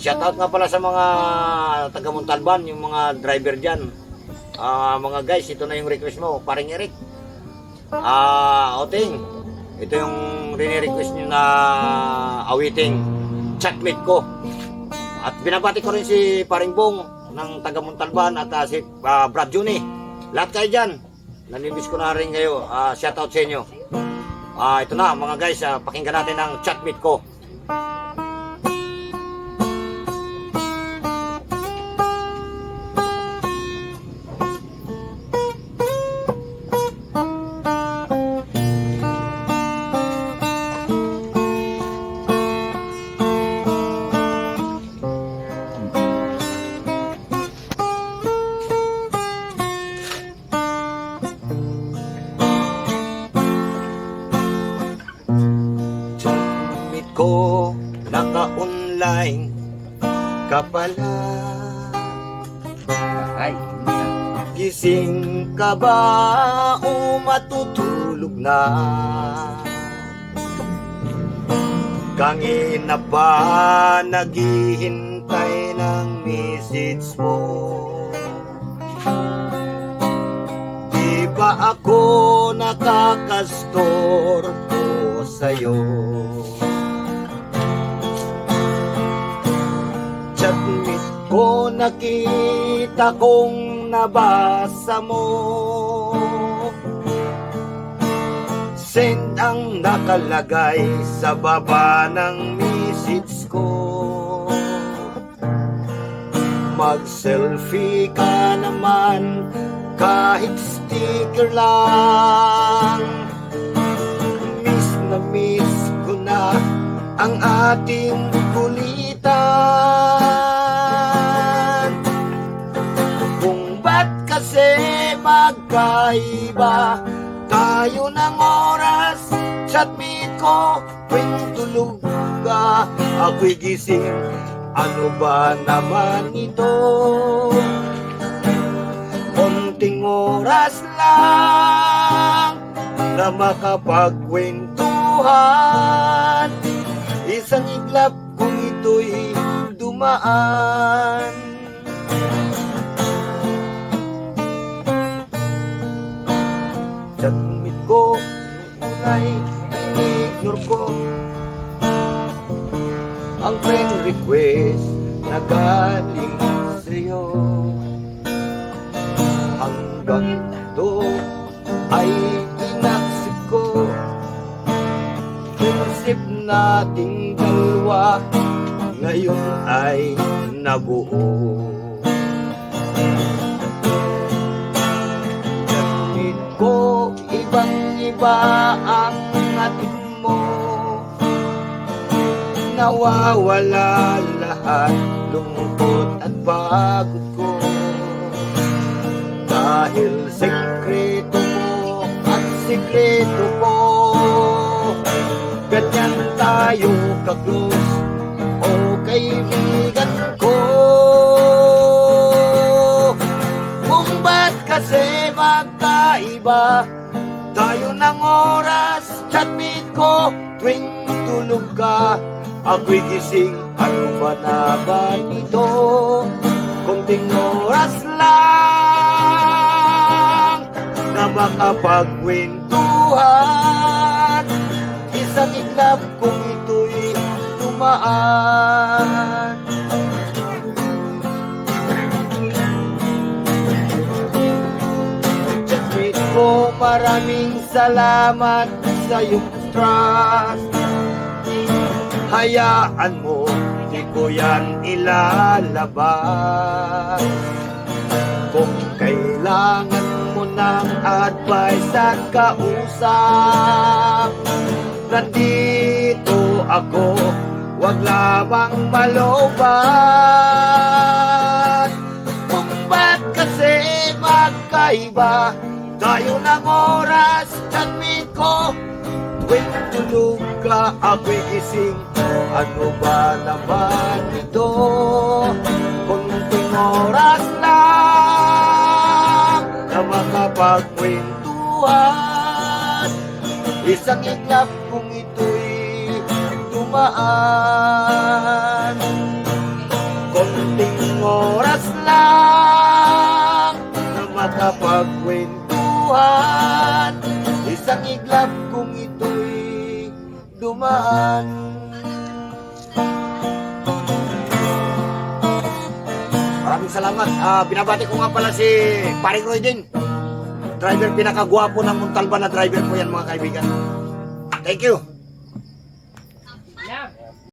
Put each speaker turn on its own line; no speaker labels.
Shoutout nga pala sa mga taga Montalban, yung mga driver dyan. Ah, mga guys, ito na yung request mo, paring Eric. Ah, outing. Ito yung rini-request nyo na awiting chatmate ko. At binabati ko rin si paring Bong ng taga Montalban at ah, si ah, Brad Juni. Lahat kayo dyan. Nanibis ko na rin kayo. Ah, shoutout sa inyo. Ah, ito na mga guys, ah, pakinggan natin ang chatmate ko. Pala.
Ay,
Gising ka ba o matutulog na? Kangina ba naghihintay ng message mo? Di ba ako nakakastor ko sa'yo? Ko nakita kong nabasa mo. Send ang nakalagay sa baba ng message ko. Mag-selfie ka naman kahit sticker lang. Miss na miss ko na ang ating kasi magkaiba tayo ng oras Chat me ko tuwing ka Ako'y gising. Ano ba naman ito? Konting oras lang Na makapagkwentuhan. Isang iglap kung ito'y dumaan Ang friend request Na galing sa'yo. Hanggang to Ay inaksip ko. Prinsip nating dalawa Ngayon ay nabuo. Gamit ko ibang iba ang atin mo Nawawala lahat lungkot at pagod ko. Dahil sekreto mo at sekreto ko Ganyan tayo ka-close o kaibigan ko. Kung ba't kasi magkaiba Tayo ng oras, chatmate ko Tuwing tulog ka, ako'y gising Ano ba na ba ito? Kunting oras lang Na makapagkwentuhan. Isang iglap kung ito'y dumaan. Chatmate ko maraming salamat sa iyong trust Hayaan mo, di ko yan ilalabas. Kung kailangan mo ng advice at kausap Nandito ako, wag lamang malobat Kung ba't kasi magkaiba Tayo ng oras, chatmate ko Ako'y tulog ka, ako'y gising. Ano ba naman ito? Kunting oras lang Na makapagkwentuhan. Isang iglap kung ito'y dumaan. Kunting oras lang Na makapagkwentuhan. Isang iglap dumaan Maraming salamat. Ah, binabati ko nga pala si Paring Roy din. Driver pinakagwapo ng Montalban na driver po yan mga kaibigan. Thank you.